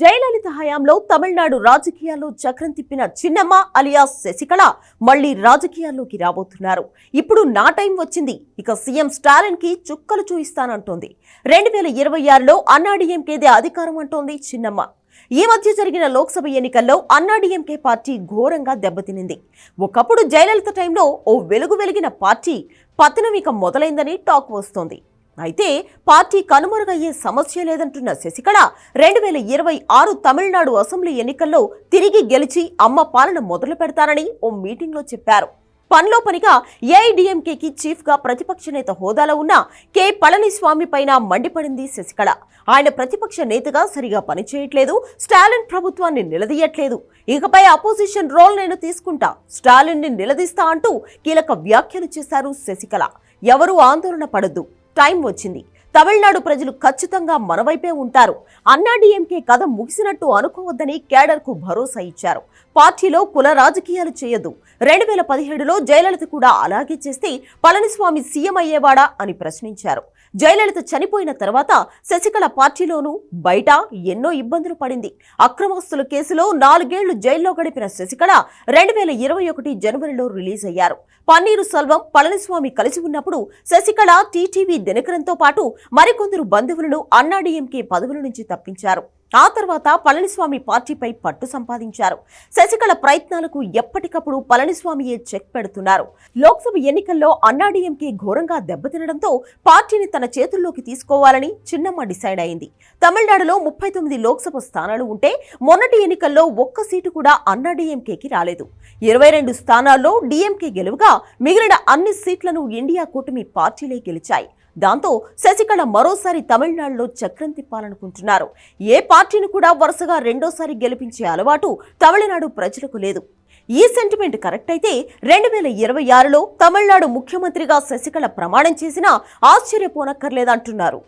జయలలిత హయాంలో తమిళనాడు రాజకీయాల్లో చక్రం తిప్పిన చిన్నమ్మ అలియాస్ శశికళ మళ్ళీ రాజకీయాల్లోకి రాబోతున్నారు. ఇప్పుడు నా టైం వచ్చింది. ఇక సీఎం స్టాలిన్కి చుక్కలు చూయిస్తానంటోంది. రెండు వేల ఇరవై ఆరులో అన్నాడీఎంకేదే అధికారం అంటోంది చిన్నమ్మ. ఈ మధ్య జరిగిన లోక్సభ ఎన్నికల్లో అన్నాడీఎంకే పార్టీ ఘోరంగా దెబ్బతినింది. ఒకప్పుడు జయలలిత టైంలో ఓ వెలుగు వెలిగిన పార్టీ పతనం ఇక మొదలైందని టాక్ వస్తోంది. అయితే పార్టీ కనుమరుగయ్యే సమస్య లేదంటున్న శశికళ రెండు వేల ఇరవై ఆరు తమిళనాడు అసెంబ్లీ ఎన్నికల్లో తిరిగి గెలిచి అమ్మ పాలన మొదలు పెడతానని ఓ మీటింగ్లో చెప్పారు. పనిలో పనిగా ఏఐడిఎంకేకి చీఫ్గా ప్రతిపక్ష నేత హోదాలో ఉన్న కె పళనిస్వామి పైన మండిపడింది శశికళ. ఆయన ప్రతిపక్ష నేతగా సరిగా పనిచేయట్లేదు స్టాలిన్ ప్రభుత్వాన్ని నిలదీయట్లేదు. ఇకపై అపోజిషన్ రోల్ నేను తీసుకుంటా స్టాలిన్ని నిలదీస్తా అంటూ కీలక వ్యాఖ్యలు చేశారు శశికళ. ఎవరూ ఆందోళన పడద్దు. టైం వచ్చింది. తమిళనాడు ప్రజలు ఖచ్చితంగా మనవైపే ఉంటారు. అన్నాడీఎంకే కథ ముగిసినట్టు అనుకోవద్దని కేడర్కు భరోసా ఇచ్చారు. పార్టీలో కుల రాజకీయాలు చేయదు రెండు వేల పదిహేడులో జయలలిత కూడా అలాగే చేస్తే పళనిస్వామి సీఎం అయ్యేవాడా అని ప్రశ్నించారు. జయలలిత చనిపోయిన తర్వాత శశికళ పార్టీలోనూ బయట ఎన్నో ఇబ్బందులు పడింది. అక్రమస్తుల కేసులో నాలుగేళ్ళు జైల్లో గడిపిన శశికళ రెండు వేల ఇరవై ఒకటి జనవరిలో రిలీజ్ అయ్యారు. పన్నీరు సెల్వం పళనిస్వామి కలిసి ఉన్నప్పుడు శశికళ టీటీవీ దినకరంతో పాటు మరికొందరు బంధువులను అన్నాడీఎంకే పదవుల నుంచి తప్పించారు. ఆ తర్వాత పళనిస్వామి పార్టీపై పట్టు సంపాదించారు. శశికళ ప్రయత్నాలకు ఎప్పటికప్పుడు పళనిస్వామియే చెక్ పెడుతున్నారు. లోక్సభ ఎన్నికల్లో అన్నాడీఎంకే ఘోరంగా దెబ్బతినడంతో పార్టీని తన చేతుల్లోకి తీసుకోవాలని చిన్నమ్మ డిసైడ్ అయింది. తమిళనాడులో ముప్పై తొమ్మిది లోక్సభ స్థానాలు ఉంటే మొన్నటి ఎన్నికల్లో ఒక్క సీటు కూడా అన్నాడీఎంకేకి రాలేదు. ఇరవై రెండు స్థానాల్లో డీఎంకే గెలువగా మిగిలిన అన్ని సీట్లను ఇండియా కూటమి పార్టీలే గెలిచాయి. దాంతో శశికళ మరోసారి తమిళనాడులో చక్రం తిప్పాలనుకుంటున్నారు. ఏ పార్టీని కూడా వరుసగా రెండోసారి గెలిపించే అలవాటు తమిళనాడు ప్రజలకు లేదు. ఈ సెంటిమెంట్ కరెక్ట్ అయితే రెండు వేల ఇరవై ఆరులో తమిళనాడు ముఖ్యమంత్రిగా శశికళ ప్రమాణం చేసినా ఆశ్చర్యపోనక్కర్లేదంటున్నారు.